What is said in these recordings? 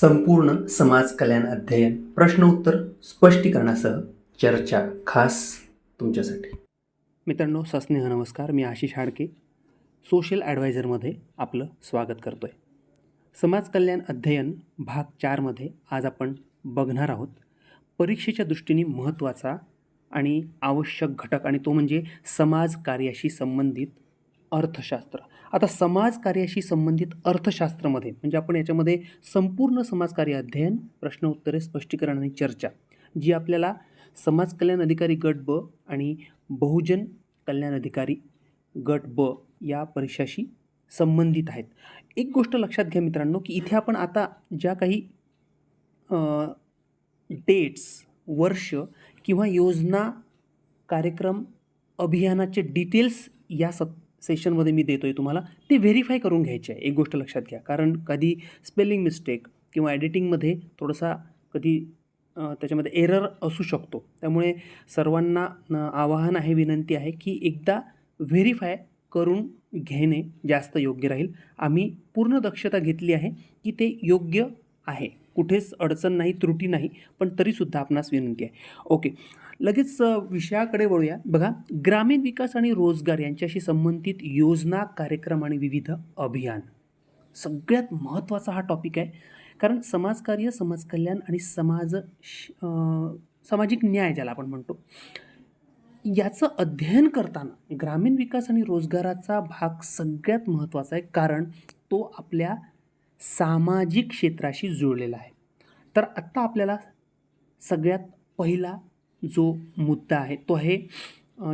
संपूर्ण समाज कल्याण अध्ययन प्रश्नोत्तर स्पष्टीकरणासह चर्चा खास तुमच्यासाठी. मित्रांनो सस्नेह नमस्कार. मी आशिष हाडके सोशल ॲडवायझरमध्ये आपलं स्वागत करतो आहे समाज कल्याण अध्ययन भाग चारमध्ये आज आपण बघणार आहोत परीक्षेच्या दृष्टीने महत्त्वाचा आणि आवश्यक घटक आणि तो म्हणजे समाज कार्याशी संबंधित अर्थशास्त्र. आता समाजकार्याशी संबंधित अर्थशास्त्रामध्ये म्हणजे आपण याच्यामध्ये संपूर्ण समाजकार्य अध्ययन प्रश्न उत्तरे स्पष्टीकरण आणि चर्चा जी आपल्याला समाज कल्याण अधिकारी गट ब आणि बहुजन कल्याण अधिकारी गट ब या परीक्षाशी संबंधित आहेत. एक गोष्ट लक्षात घ्या मित्रांनो की इथे आपण आता ज्या काही डेट्स वर्ष किंवा योजना कार्यक्रम अभियानाचे डिटेल्स या सप सेशनमध्ये मी देतो आहे तुम्हाला ते व्हेरीफाय करून घ्यायचे आहे. एक गोष्ट लक्षात घ्या. कारण कधी स्पेलिंग मिस्टेक किंवा एडिटिंगमध्ये थोडासा कधी त्याच्यामध्ये एरर असू शकतो. त्यामुळे सर्वांना आवाहन आहे विनंती आहे की एकदा व्हेरीफाय करून घेणे जास्त योग्य राहील. आम्ही पूर्ण दक्षता घेतली आहे की ते योग्य आहे. कुठेच अडचण नाही त्रुटी नाही पण तरीसुद्धा आपणास विनंती आहे. ओके. लगेच विषयाकडे वळूया. बघा ग्रामीण विकास आणि रोजगार यांच्याशी संबंधित योजना कार्यक्रम आणि विविध अभियान. सगळ्यात महत्त्वाचा हा टॉपिक आहे. कारण समाजकार्य समाजकल्याण आणि समाज श- सामाजिक न्याय ज्याला आपण म्हणतो याचं अध्ययन करताना ग्रामीण विकास आणि रोजगाराचा भाग सगळ्यात महत्त्वाचा आहे. कारण तो आपल्या सामाजिक क्षेत्राशी जुळलेला आहे. तर आत्ता आपल्याला सगळ्यात पहिला जो मुद्दा आहे तो आहे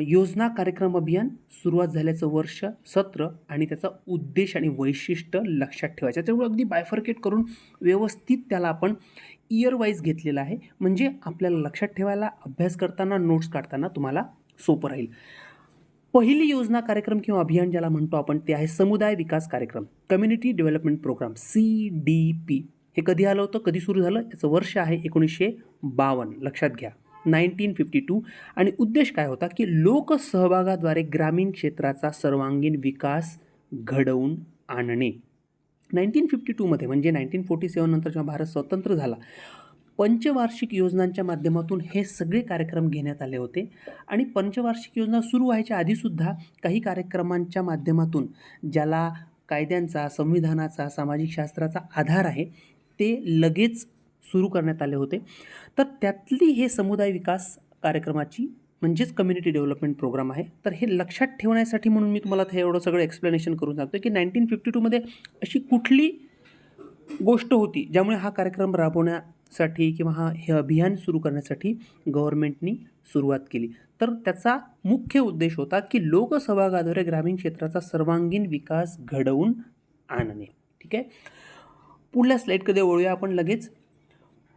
योजना कार्यक्रम अभियान सुरुवात झाल्याचं वर्ष सत्र आणि त्याचा उद्देश आणि वैशिष्ट्य लक्षात ठेवायचं. त्याच्यामुळे अगदी बायफर्केट करून व्यवस्थित त्याला आपण इयर वाईज घेतलेला आहे. म्हणजे आपल्याला लक्षात ठेवायला अभ्यास करताना नोट्स काढताना तुम्हाला सोपं राहील. पहिली योजना कार्यक्रम किंवा अभियान ज्याला म्हणतो आपण ते आहे समुदाय विकास कार्यक्रम community development programme C D P हे कधी आलं होतं? कधी सुरू झालं? याचं वर्ष आहे एकोणीसशे बावन्न. लक्षात घ्या. Nineteen fifty two. आणि उद्देश काय होता की लोकसहभागाद्वारे ग्रामीण क्षेत्राचा सर्वांगीण विकास घडवून आणणे. नाईन्टीन फिफ्टी टूमध्ये म्हणजे नाईन्टीन फोर्टी सेवननंतर जेव्हा भारत स्वतंत्र झाला पंचवार्षिक योजनांच्या माध्यमातून हे सगळे कार्यक्रम घेण्यात आले होते. आणि पंचवार्षिक योजना सुरू व्हायच्या आधीसुद्धा काही कार्यक्रमांच्या माध्यमातून ज्याला कायद्यांचा संविधानाचा सामाजिक शास्त्राचा आधार आहे ते लगेच सुरू करण्यात आले होते. तर त्यातली हे समुदाय विकास कार्यक्रमाची म्हणजेच कम्युनिटी डेव्हलपमेंट प्रोग्राम आहे. तर हे लक्षात ठेवण्यासाठी म्हणून मी तुम्हाला हे एवढं सगळं एक्सप्लेनेशन करून सांगतो की नाईन्टीन फिफ्टी टूमध्ये अशी कुठली गोष्ट होती ज्यामुळे हा कार्यक्रम राबवण्यासाठी किंवा हा हे अभियान सुरू करण्यासाठी गव्हर्नमेंटनी सुरुवात केली. तर त्याचा मुख्य उद्देश होता की लोकसहभागाद्वारे ग्रामीण क्षेत्राचा सर्वांगीण विकास घडवून आणणे. ठीक आहे? पुढल्या स्लाईडकडे वळूया आपण लगेच.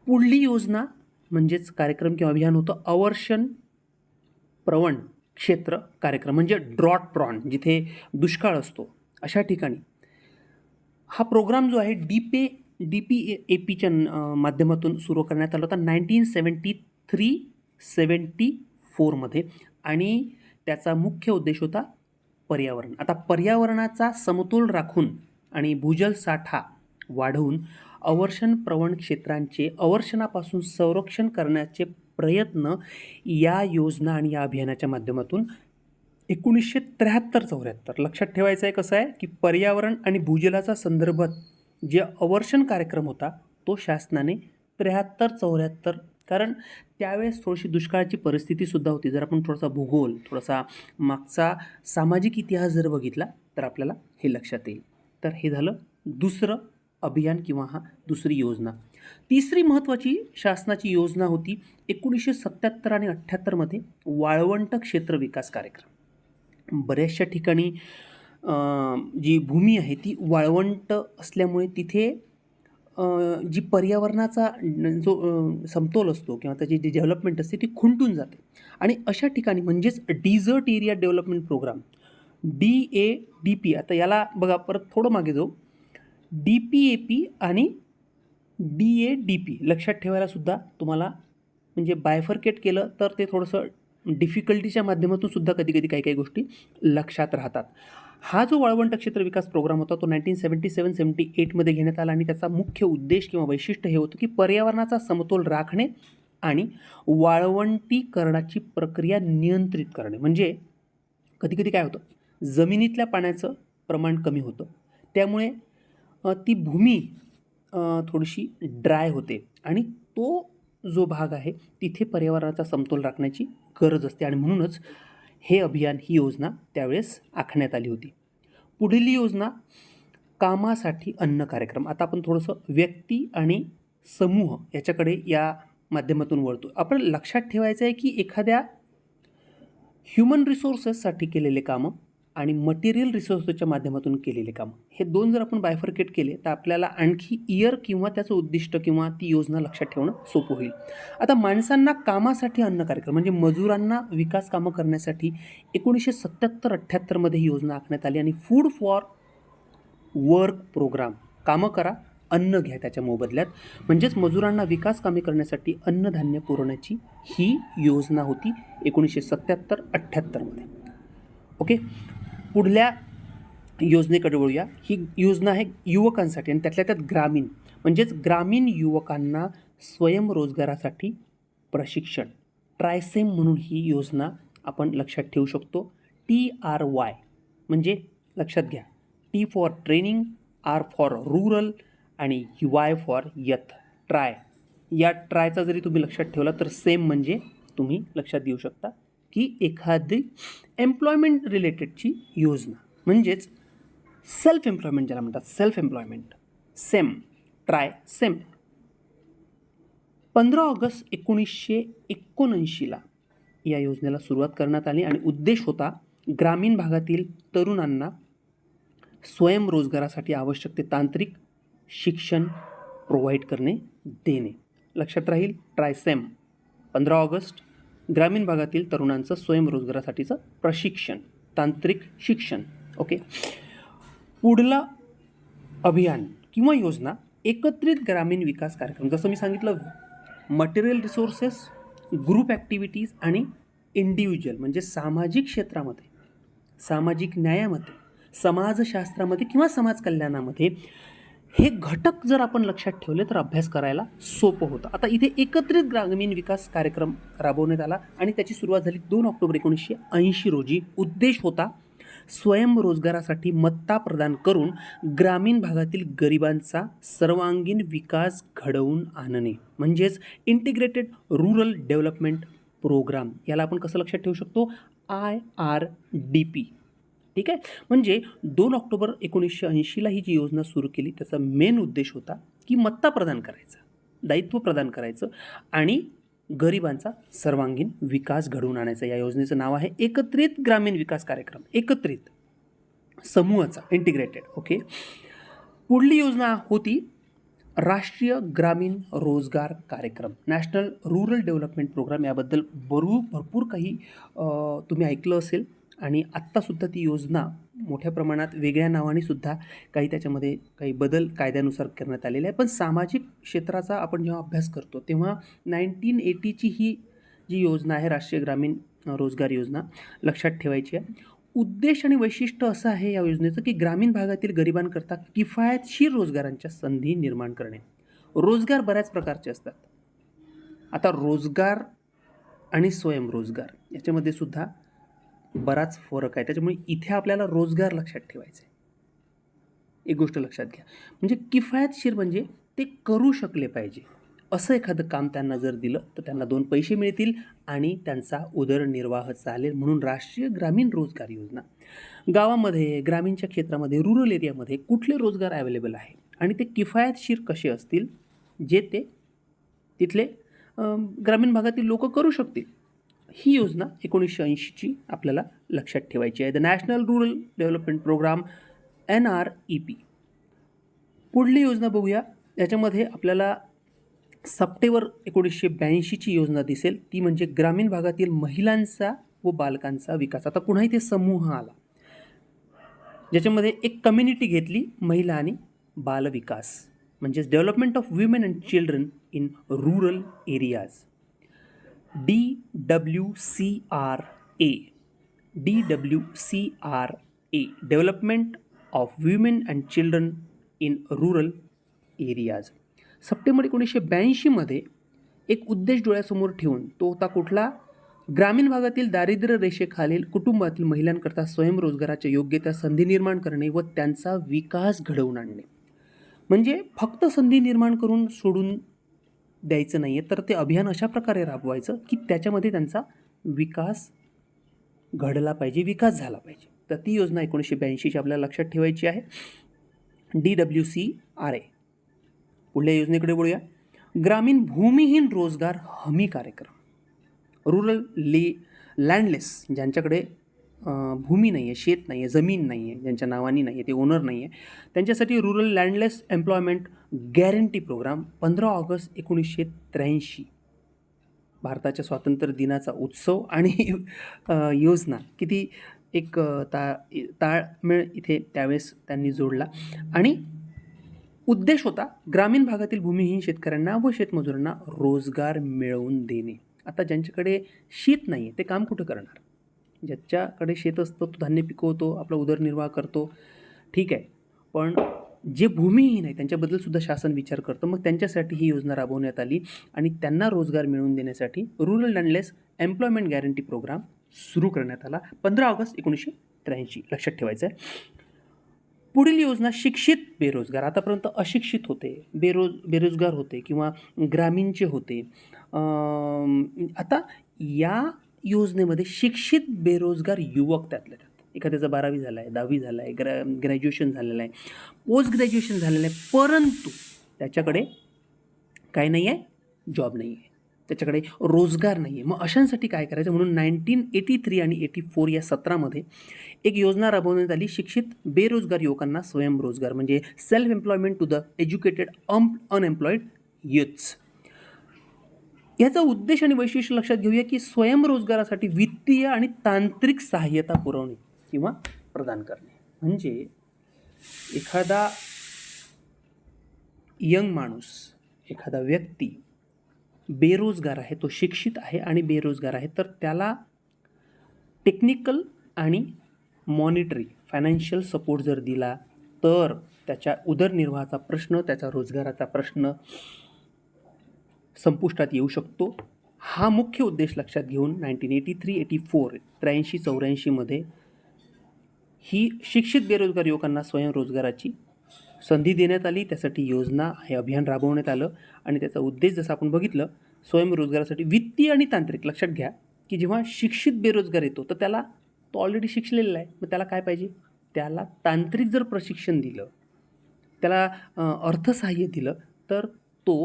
पुढली योजना म्हणजेच कार्यक्रम किंवा अभियान होतं अवर्षण प्रवण क्षेत्र कार्यक्रम म्हणजे ड्रॉट प्रॉन जिथे दुष्काळ असतो अशा ठिकाणी. हा प्रोग्राम जो आहे D P D P A पीच्या माध्यमातून सुरू करण्यात आला होता नाईन्टीन सेवन्टी थ्री सेवन्टी फोरमध्ये आणि त्याचा मुख्य उद्देश होता पर्यावरण. आता पर्यावरणाचा समतोल राखून आणि भूजल साठा वाढवून अवर्षण प्रवण क्षेत्रांचे अवर्षणापासून संरक्षण करण्याचे प्रयत्न या योजना आणि या अभियानाच्या माध्यमातून एकोणीसशे त्र्याहत्तर चौऱ्याहत्तर. लक्षात ठेवायचं आहे कसं आहे की पर्यावरण आणि भूजलाचा संदर्भात जे अवर्षण कार्यक्रम होता तो शासनाने त्र्याहत्तर चौऱ्याहत्तर. कारण त्यावेळेस थोडीशी दुष्काळाची परिस्थितीसुद्धा होती. जर आपण थोडासा भूगोल थोडासा मागचा सामाजिक इतिहास जर बघितला तर आपल्याला हे लक्षात येईल. तर हे झालं दुसरं अभियान किंवा हा दुसरी योजना. तिसरी महत्त्वाची शासनाची योजना होती एकोणीसशे सत्त्याहत्तर आणि अठ्ठ्याहत्तरमध्ये वाळवंट क्षेत्र विकास कार्यक्रम. बऱ्याचशा ठिकाणी जी भूमी आहे ती वाळवंट असल्यामुळे तिथे जी पर्यावरणाचा जो समतोल असतो किंवा त्याची जी डेव्हलपमेंट असते ती खुंटून जाते. आणि अशा ठिकाणी म्हणजेच desert area development programme D A D P आता याला बघा परत थोडं मागे जाऊ. डी पी ए पी आणि डी ए डी पी लक्षात ठेवायलासुद्धा तुम्हाला म्हणजे बायफर्केट केलं तर ते थोडंसं डिफिकल्टीच्या माध्यमातून सुद्धा कधी कधी काही काही गोष्टी लक्षात राहतात. हा जो वाळवंट क्षेत्र विकास प्रोग्राम होता तो नाईन्टीन सेवन्टी सेवन सेवन्टी एटमध्ये घेण्यात आला आणि त्याचा मुख्य उद्देश किंवा वैशिष्ट्य हे होतं की पर्यावरणाचा समतोल राखणे आणि वाळवंटीकरणाची प्रक्रिया नियंत्रित करणे. म्हणजे कधीकधी काय होतं? जमिनीतल्या पाण्याचं प्रमाण कमी होतं. त्यामुळे ती भूमी थोडीशी ड्राय होते. आणि तो जो भाग आहे तिथे पर्यावरणाचा समतोल राखण्याची गरज असते. आणि म्हणूनच हे अभियान ही योजना त्यावेळेस आखण्यात आली होती. पुढील योजना कामासाठी अन्न कार्यक्रम. आता आपण थोडंसं व्यक्ती आणि समूह याच्याकडे या माध्यमातून वळतो. आपण लक्षात ठेवायचं आहे की एखाद्या ह्युमन रिसोर्सेससाठी केलेले कामं आणि मटेरियल रिसोर्सेसच्या माध्यमातून केलेले काम. हे दोन जर आपण बायफर्केट केले तर आपल्याला आणखी इयर किंवा त्याचं उद्दिष्ट किंवा ती योजना लक्षात ठेवणं सोपं होईल. आता माणसांना कामासाठी अन्न कार्यक्रम म्हणजे मजुरांना विकास कामं करण्यासाठी एकोणीसशे सत्याहत्तर अठ्ठ्याहत्तरमध्ये ही योजना आखण्यात आली आणि फूड फॉर वर्क प्रोग्राम कामं करा अन्न घ्या त्याच्या मोबदल्यात. म्हणजेच मजुरांना विकास कामे करण्यासाठी अन्नधान्य पुरवण्याची ही योजना होती एकोणीसशे सत्याहत्तर अठ्ठ्याहत्तरमध्ये ओके? पुढल्या योजनेकडे वळूया. ही योजना आहे युवकांसाठी आणि त्यातल्या त्यात ग्रामीण. म्हणजेच ग्रामीण युवकांना स्वयंरोजगारासाठी प्रशिक्षण. ट्रायसेम म्हणून ही योजना आपण लक्षात ठेवू शकतो. टी आर वाय म्हणजे लक्षात घ्या. T for training R for rural आणि वाय फॉर यथ. ट्राय. या ट्रायचा जरी तुम्ही लक्षात ठेवला तर सेम म्हणजे तुम्ही लक्षात देऊ शकता. की एखादी एम्प्लॉयमेंट रिलेटेडची योजना. म्हणजेच सेल्फ एम्प्लॉयमेंट ज्याला म्हणतात self employment same TRY same पंधरा ऑगस्ट एकोणीसशे एकोणऐंशीला या योजनेला सुरुवात करण्यात आली आणि उद्देश होता ग्रामीण भागातील तरुणांना स्वयंरोजगारासाठी आवश्यक ते तांत्रिक शिक्षण प्रोव्हाइड करणे देणे. लक्षात राहील ट्रायसेम पंधरा ऑगस्ट ग्रामीण भागातील तरुणांचं स्वयंरोजगारासाठीचं प्रशिक्षण तांत्रिक शिक्षण ओके पुढला अभियान किंवा योजना एकत्रित ग्रामीण विकास कार्यक्रम. जसं मी सांगितलं मटेरियल रिसोर्सेस ग्रुप ॲक्टिव्हिटीज आणि इंडिव्हिज्युअल म्हणजे सामाजिक क्षेत्रामध्ये सामाजिक न्यायामध्ये समाजशास्त्रामध्ये किंवा समाज कल्याणामध्ये हे घटक जर आपण लक्षात ठेवले तर अभ्यास करायला सोपं होतं. आता इथे एकत्रित ग्रामीण विकास कार्यक्रम राबवण्यात आला आणि त्याची सुरुवात झाली दोन ऑक्टोबर एकोणीसशे ऐंशी रोजी. उद्देश होता स्वयंरोजगारासाठी मत्ता प्रदान करून ग्रामीण भागातील गरिबांचा सर्वांगीण विकास घडवून आणणे म्हणजेच इंटिग्रेटेड रुरल डेव्हलपमेंट प्रोग्राम याला आपण कसं लक्षात ठेवू शकतो? आय आर डी पी ठीक आहे? म्हणजे दोन ऑक्टोबर एकोणीसशे ऐंशीला ही जी योजना सुरू केली त्याचा मेन उद्देश होता की मत्ता प्रदान करायचा दायित्व प्रदान करायचं आणि गरिबांचा सर्वांगीण विकास घडवून आणायचा. या योजनेचं नाव आहे एकत्रित ग्रामीण विकास कार्यक्रम. एकत्रित. समूहाचा इंटिग्रेटेड ओके पुढली योजना होती राष्ट्रीय ग्रामीण रोजगार कार्यक्रम. नॅशनल रुरल डेव्हलपमेंट प्रोग्राम याबद्दल बरू भरपूर काही तुम्ही ऐकलं असेल. आणि आत्तासुद्धा ती योजना मोठ्या प्रमाणात वेगळ्या नावाने सुद्धा काही त्याच्यामध्ये काही बदल कायद्यानुसार करण्यात आलेले आहे पण सामाजिक क्षेत्राचा आपण जेव्हा अभ्यास करतो तेव्हा नाईन्टीन एटीची ही जी योजना आहे राष्ट्रीय ग्रामीण रोजगार योजना लक्षात ठेवायची आहे. उद्देश आणि वैशिष्ट्य असं आहे या योजनेचं की ग्रामीण भागातील गरिबांकरता किफायतशीर रोजगारांच्या संधी निर्माण करणे. रोजगार बऱ्याच प्रकारचे असतात. आता रोजगार आणि स्वयंरोजगार याच्यामध्ये सुद्धा बराच फरक आहे. त्याच्यामुळे इथे आपल्याला रोजगार लक्षात ठेवायचा आहे. एक गोष्ट लक्षात घ्या. म्हणजे किफायतशीर म्हणजे ते करू शकले पाहिजे. असं एखादं काम त्यांना जर दिलं तर त्यांना दोन पैसे मिळतील आणि त्यांचा उदरनिर्वाह चालेल म्हणून राष्ट्रीय ग्रामीण रोजगार योजना. गावामध्ये ग्रामीणच्या क्षेत्रामध्ये रुरल एरियामध्ये कुठले रोजगार अवेलेबल आहे? आणि ते किफायतशीर कसे असतील? जे ते तिथले ग्रामीण भागातील लोक करू शकतील. ही योजना एकोणीसशे ऐंशीची आपल्याला लक्षात ठेवायची आहे. The national rural development programme N R E P पुढली योजना बघूया. याच्यामध्ये आपल्याला सप्टेंबर एकोणीसशे ब्याऐंशीची योजना दिसेल. ती म्हणजे ग्रामीण भागातील महिलांचा व बालकांचा विकास. आता पुन्हा इथे समूह आला ज्याच्यामध्ये एक कम्युनिटी घेतली महिला आणि बालविकास. म्हणजेच development of women and children in rural areas D W C R A D W C R A development of women and children in rural areas September एकोणीसशे ब्याऐंशीमध्ये एक उद्देश डोळ्यासमोर ठेवून तो होता कुठला? ग्रामीण भागातील दारिद्र्य रेषेखालील कुटुंबातील महिलांकरता स्वयंरोजगाराच्या योग्य त्या संधी निर्माण करणे व त्यांचा विकास घडवून आणणे. म्हणजे फक्त संधी निर्माण करून सोडून द्यायचं नाही आहे तर ते अभियान अशा प्रकारे राबवायचं की त्याच्यामध्ये त्यांचा विकास घडला पाहिजे विकास झाला पाहिजे. तर ती योजना एकोणीसशे ब्याऐंशीची आपल्याला लक्षात ठेवायची आहे. D W C R A. पुढल्या योजनेकडे बोलूया ग्रामीण भूमिहीन रोजगार हमी कार्यक्रम. रुरल ले लँडलेस ज्यांच्याकडे भूमी नाही आहे शेत नाही आहे जमीन नाही आहे ज्यांच्या नावानी नाही आहे ते ओनर नाही आहे त्यांच्यासाठी rural landless employment guarantee programme पंधरा ऑगस्ट एकोणीसशे त्र्याऐंशी. भारताच्या स्वातंत्र्य दिनाचा उत्सव आणि योजना. किती एक ता ताळमेळ इथे त्यावेळेस त्यांनी जोडला. आणि उद्देश होता ग्रामीण भागातील भूमिहीन शेतकऱ्यांना व शेतमजुरांना रोजगार मिळवून देणे. आता ज्यांच्याकडे शेत नाही आहे ते काम कुठं करणार? ज्याच्याकडे शेत असतं तो धान्य पिकवतो आपला उदरनिर्वाह करतो. ठीक आहे. पण जे भूमिहीन आहे त्यांच्याबद्दलसुद्धा शासन विचार करतं. मग त्यांच्यासाठी ही योजना राबवण्यात आली आणि त्यांना रोजगार मिळवून देण्यासाठी rural landless employment guarantee programme सुरू करण्यात आला. पंधरा ऑगस्ट एकोणीसशे त्र्याऐंशी. लक्षात ठेवायचं आहे पुढील योजना शिक्षित बेरोजगार. आतापर्यंत अशिक्षित होते बेरोज बेरोजगार होते किंवा ग्रामीणचे होते. आता या योजनेमध्ये शिक्षित बेरोजगार युवक त्यातल्या त्यात. एखाद्याचा बारावी झाला आहे दहावी झाला आहे ग्रॅ ग्रॅज्युएशन झालेलं आहे पोस्ट ग्रॅज्युएशन झालेलं आहे परंतु त्याच्याकडे काय नाही आहे जॉब नाही आहे त्याच्याकडे रोजगार नाही आहे मग अशांसाठी काय करायचं? म्हणून नाईन्टीन एटी थ्री आणि एटी फोर या सत्रामध्ये एक योजना राबवण्यात आली शिक्षित बेरोजगार युवकांना स्वयंरोजगार म्हणजे self employment to the educated um unemployed youths याचा उद्देश आणि वैशिष्ट्य लक्षात घेऊया की स्वयंरोजगारासाठी वित्तीय आणि तांत्रिक सहाय्यता पुरवणे किंवा प्रदान करणे. म्हणजे एखादा यंग माणूस एखादा व्यक्ती बेरोजगार आहे तो शिक्षित आहे आणि बेरोजगार आहे तर त्याला टेक्निकल आणि मॉनिटरी फायनान्शियल सपोर्ट जर दिला तर त्याच्या उदरनिर्वाहाचा प्रश्न त्याचा रोजगाराचा प्रश्न संपुष्टात येऊ शकतो. हा मुख्य उद्देश लक्षात घेऊन nineteen eighty three eighty four त्र्याऐंशी चौऱ्याऐंशीमध्ये ही शिक्षित बेरोजगार युवकांना स्वयंरोजगाराची संधी देण्यात आली. त्यासाठी योजना हे अभियान राबवण्यात आलं आणि त्याचा उद्देश जसं आपण बघितलं स्वयंरोजगारासाठी वित्तीय आणि तांत्रिक. लक्षात घ्या की जेव्हा शिक्षित बेरोजगार येतो तर त्याला तो ऑलरेडी शिकलेला आहे. मग त्याला काय पाहिजे? त्याला तांत्रिक जर प्रशिक्षण दिलं त्याला अर्थसहाय्य दिलं तर तो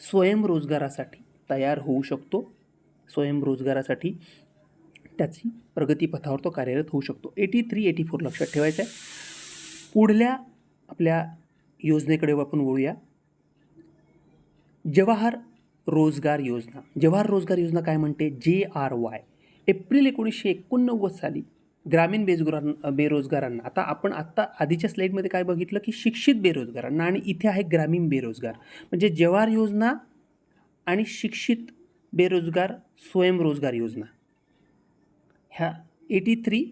स्वयंरोजगारासाठी तयार होऊ शकतो. स्वयंरोजगारासाठी त्याची प्रगतीपथावर तो कार्यरत होऊ शकतो. एटी थ्री एटी फोर लक्षात ठेवायचं आहे पुढल्या आपल्या योजनेकडे आपण वळूया. जवाहर रोजगार योजना. जवाहर रोजगार योजना काय म्हणते? जे आर वाय एप्रिल एकोणीसशे एकोणनव्वद साली ग्रामीण बेरोजगारांना बेरोजगारांना. आता आपण आत्ता आधीच्या स्लाईडमध्ये काय बघितलं की शिक्षित बेरोजगारांना आणि इथे आहे ग्रामीण बेरोजगार. म्हणजे जवाहर योजना आणि शिक्षित बेरोजगार स्वयंरोजगार योजना. ह्या eighty three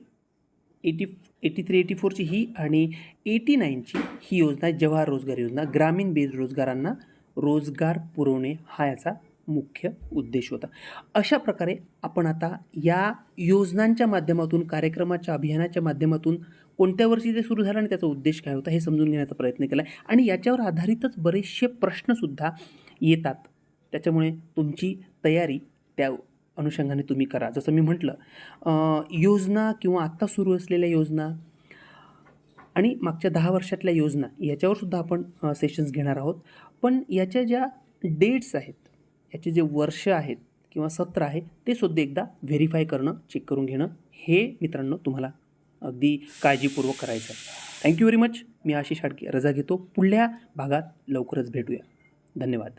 eighty eighty three eighty फोरची ही आणि एटी नाईनची ही योजना आहे जवाहर रोजगार योजना. ग्रामीण बेरोजगारांना रोजगार पुरवणे हा याचा मुख्य उद्देश होता. अशा प्रकारे आपण आता या योजनांच्या माध्यमातून कार्यक्रमाच्या अभियानाच्या माध्यमातून कोणत्या वर्षी ते सुरू झालं आणि त्याचा उद्देश काय होता हे समजून घेण्याचा प्रयत्न केला आहे. आणि याच्यावर आधारितच बरेचसे प्रश्नसुद्धा येतात. त्याच्यामुळे तुमची तयारी त्या अनुषंगाने तुम्ही करा. जसं मी म्हटलं योजना किंवा आत्ता सुरू असलेल्या योजना आणि मागच्या दहा वर्षातल्या योजना याच्यावर सुद्धा आपण सेशन्स घेणार आहोत. पण याच्या ज्या डेट्स आहेत याचे जे वर्ष आहेत किंवा सत्र आहे ते सुद्धा एकदा व्हेरीफाय करणं चेक करून घेणं हे मित्रांनो तुम्हाला अगदी काळजीपूर्वक करायचं आहे. थँक्यू व्हेरी मच मी आशिष हाडके रजा घेतो. पुढल्या भागात लवकरच भेटूया. धन्यवाद.